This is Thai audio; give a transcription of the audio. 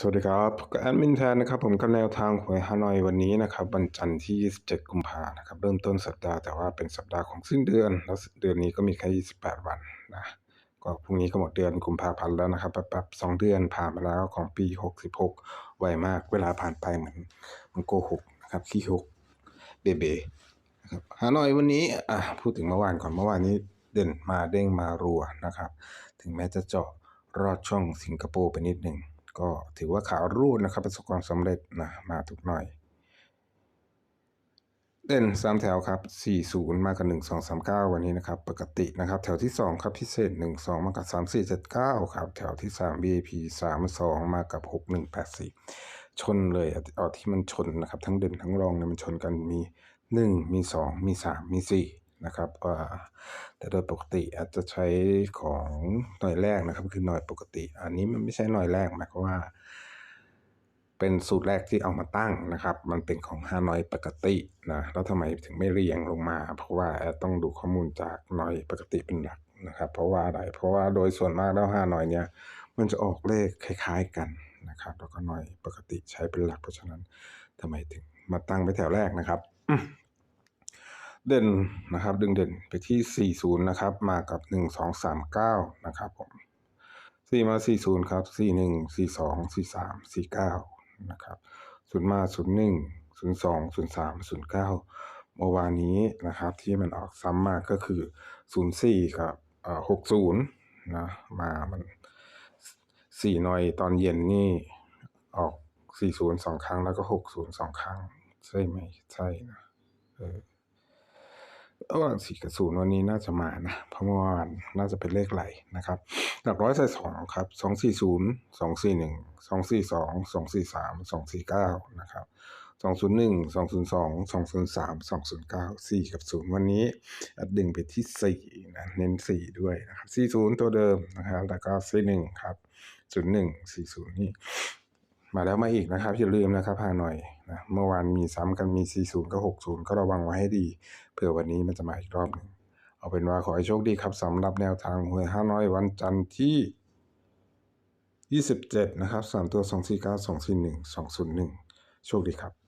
สวัสดีครับก็แอดมินแทนนะครับผมกับแนวทางหวยฮานอยวันนี้นะครับวันจันทร์ที่ 27 กุมภานะครับเริ่มต้นสัปดาห์แต่ว่าเป็นสัปดาห์ของสิ้นเดือน แล้วเดือนนี้ก็มีแค่ 28 วันนะก็พรุ่งนี้ก็หมดเดือนกุมภาพันธ์แล้วนะครับแป๊บๆสองเดือนผ่านมาแล้วของปี 66 ไวมากเวลาผ่านไปเหมือนมันโกหกนะครับขี้หกเบเบนะครับฮานอยวันนี้อะพูดถึงเมื่อวานก่อนเมื่อวานนี้เด่นมาเด้งมารัวนะครับ ถึงแม้จะเจาะรอดช่องสิงคโปร์ไปนิดหนึ่ง ก็ถือว่าขาวรูดนะครับประสบความสำเร็จนะมาทุกหน่อย เด่นสามแถวครับ40มากับ1 2 3 9วันนี้นะครับ ปกตินะครับ แถวที่2ครับพิเศษ1 2มากับ3 4 7 9ครับแถวที่3 VIP 3 2มากับ6 1 8 4ชนเลยเอาเอาที่มันชนนะครับ ทั้งเด่นทั้งรองเนี่ยมันชนกันมี1มี2มี3มี4 นะครับแต่โดยปกติอาจจะใช้ของหน่วยแรกนะครับ คือหน่วยปกติ อันนี้มันไม่ใช่หน่วยแรกหมายความว่า เป็นสูตรแรกที่เอามาตั้งนะครับ มันเป็นของฮานอยปกตินะแล้วทำไมถึงไม่เรียงลงมา เพราะว่าต้องดูข้อมูลจากหน่อยปกติเป็นหลักนะครับ เพราะว่าอะไรเพราะว่าโดยส่วนมากแล้วฮานอยเนี่ย มันจะออกเลขคล้าย ๆกันนะครับ แล้วก็หน่อยปกติใช้เป็นหลักเพราะฉะนั้นทำไมถึงมาตั้งไว้แถวแรกนะครับ เด่นนะครับ ดึงเด่นไปที่ 40 นะครับ มากับ 1 2 3 9 นะครับผมสี่มาสี่ศูนย์ครับสี่หนึ่งสี่สองสี่สามสี่เก้านะครับศูนย์มาศูนย์หนึ่งศูนย์สองศูนย์สามศูนย์เก้าเมื่อวานนี้นะครับที่มันออกซ้ำมากก็คือศูนย์สี่กับเอ่อหกศูนย์นะ มามันสี่หน่อยตอนเย็นนี่ออกสี่ศูนย์สองครั้งแล้วก็หกศูนย์สองครั้ง ใช่ไหมใช่นะเออ ระหว่างสี่กับศูนย์วันนี้น่าจะมานะเพราะเมื่อวานน่าจะเป็นเลขไหลนะครับหลักร้อยใส่สองครับสองสี่ศูนย์สองสี่หนึ่งสองสี่สองสองสี่สามสองสี่เก้านะครับสองศูนย์หนึ่งสองศูนย์สองสองศูนย์สามสองศูนย์เก้าสี่กับศูนย์วันนี้ดึงไปที่สี่นะเน้นสี่ด้วยนะครับสี่ศูนย์ตัวเดิมนะครับแล้วก็สี่หนึ่งครับศูนย์หนึ่งสี่ศูนย์นี่ มาแล้วมาอีกนะครับอย่าลืมนะครับฮานอยนะเมื่อวานมีซ้ำกันมี 40กับ60 ก็ระวังไว้ให้ดีเผื่อวันนี้มันจะมาอีกรอบหนึ่งเอาเป็นว่าขอให้โชคดีครับสำหรับแนวทางหวยฮานอยวันจันทร์ที่ 27 นะครับสามตัว 249 241 201 โชคดีครับ